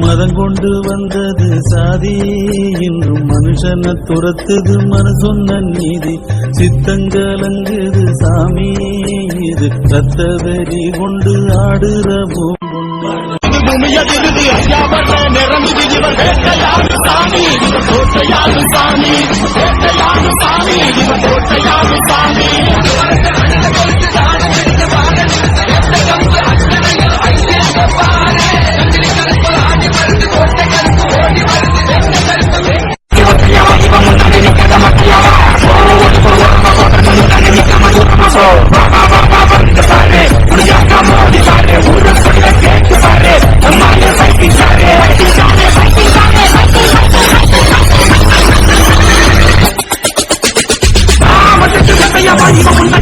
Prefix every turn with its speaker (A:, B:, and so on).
A: மதம் கொண்டு வந்தது சாதி. இன்றும் மனுஷனை துரத்துது மனு சொன்ன நீதி சித்தங்கலங்குது சாமி. இது ரத்த வெறி கொண்டு ஆடுற
B: சாமி சாமி சாமி சாமி Apa ini?